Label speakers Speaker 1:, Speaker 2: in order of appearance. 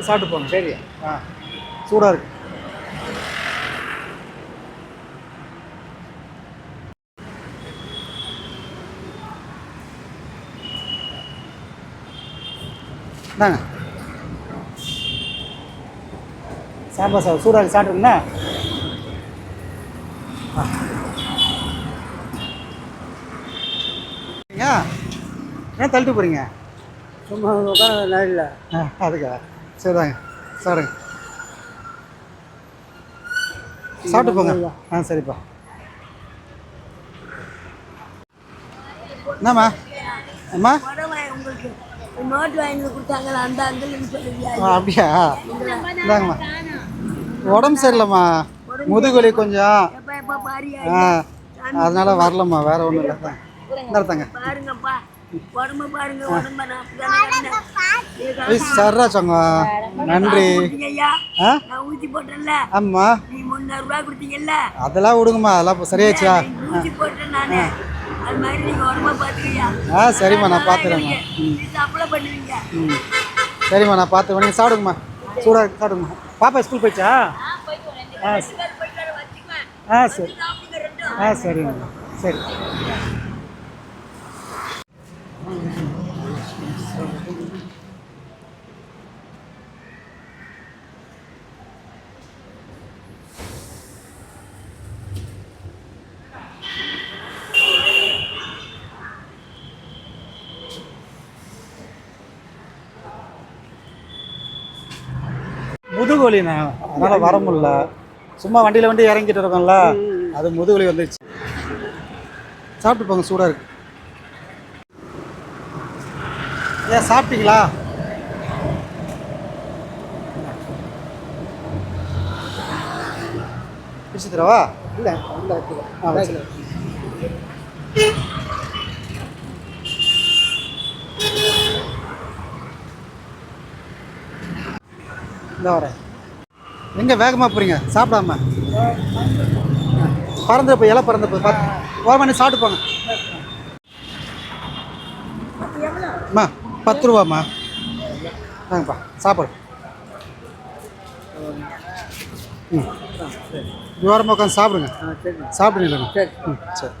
Speaker 1: சாப்பிட்டு போங்க சரி? ஆ. சூடாக இருக்கு. இந்தாங்க. சாம்பார் சாதம் சூடாக ஏங்க ஏன் தள்ளிட்டு போகிறீங்க
Speaker 2: சும்மா உட்கார நேரில்
Speaker 1: ஆ அதுக்கா? சரிதாங்க. சாப்பிடுங்க சாப்பிட்டு போங்க. ஆ சரிப்பா. என்னம்மா? அம்மா அப்படியா? இந்தாங்கம்மா. உடம்பு சரியில்லைம்மா. முதுகுவலி கொஞ்சம். ஆ அதனால வரலம்மா. வேற ஒன்றும் இல்லை. நடத்தாங்க
Speaker 3: பாருங்கப்பா. உடம்ப பாருங்க. உடம்ப
Speaker 1: ஐய் சர்ரா சங்க நன்றி
Speaker 3: ஊசி போட்டேன்ல.
Speaker 1: ஆமா
Speaker 3: நீ முந்நூறு ரூபாய் கொடுத்தீங்கல்ல.
Speaker 1: அதெல்லாம் விடுங்கம்மா அதெல்லாம் சரியாச்சா
Speaker 3: நீ ஊசி போட்டேன் நானு. அது மாதிரி நீங்க உடம்ப பாத்துக்கியா
Speaker 1: ஆ சரிம்மா நான் பார்த்துறேம்மா ம்.
Speaker 3: அப்ளை பண்ணுவீங்க.
Speaker 1: ம். சரிம்மா நான் பார்த்து நீங்கள் சாப்பிடுங்கம்மா. சூடாக சாப்பிடுங்கம்மா. பாப்பா ஸ்கூல் போயிடுச்சா? ஆ ச- ஆ சரி. ஆ சரிங்கம்மா சரி. முதுகுவலிண்ணே அதனால் வர முடியல. சும்மா வண்டியில் வந்து இறங்கிட்டு இருக்கோம்ல அது முதுகுவலி வந்துருச்சு. சாப்பிட்டு போங்க சூடாக இருக்கு. ஏன் சாப்பிட்டீங்களா? பிடிச்சி தரவா?
Speaker 2: இல்லை இல்லை
Speaker 1: ஆ வச்சுரு. இந்த வரேன் எங்கே வேகமாக போகிறீங்க சாப்பிடாம? பறந்து போய் இலை பறந்து போய் பார்த்து ஓரமாக சாப்பிட்டு போங்க. அம்மா பத்து ரூபாம்மா. வாங்கப்பா சாப்பாடு. ம். ஓரமாக உட்காந்து சாப்பிடுங்க. சாப்பிடுங்க ம் சரி.